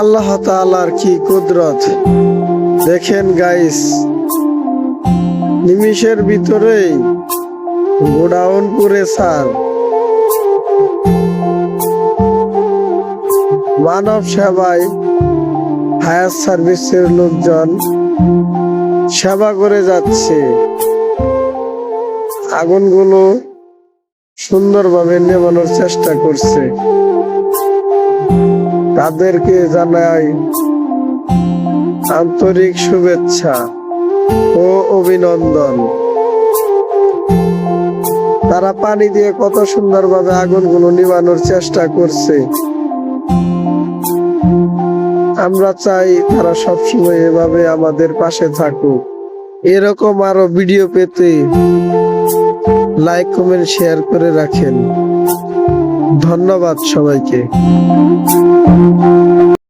আল্লাহ তাআলার কি কুদরত? দেখেন গাইস নিমিষের ভিতরেই গোডাউন পুরে সার মানব সেবায় ফায়ার সার্ভিসের লোকজন সেবা করে যাচ্ছে। আগুনগুলো সুন্দরভাবে নেভানোর চেষ্টা করছে। তাদেরকে জানাই আন্তরিক শুভেচ্ছা ও অভিনন্দন। তারা পানি দিয়ে কত সুন্দরভাবে আগুনগুলো নিভানোর চেষ্টা করছে। আমরা চাই তারা সবসময় এভাবে আমাদের পাশে থাকুক। এরকম আরও ভিডিও পেতে লাইক কমেন্ট শেয়ার করে রাখেন। ধন্যবাদ সবাইকে।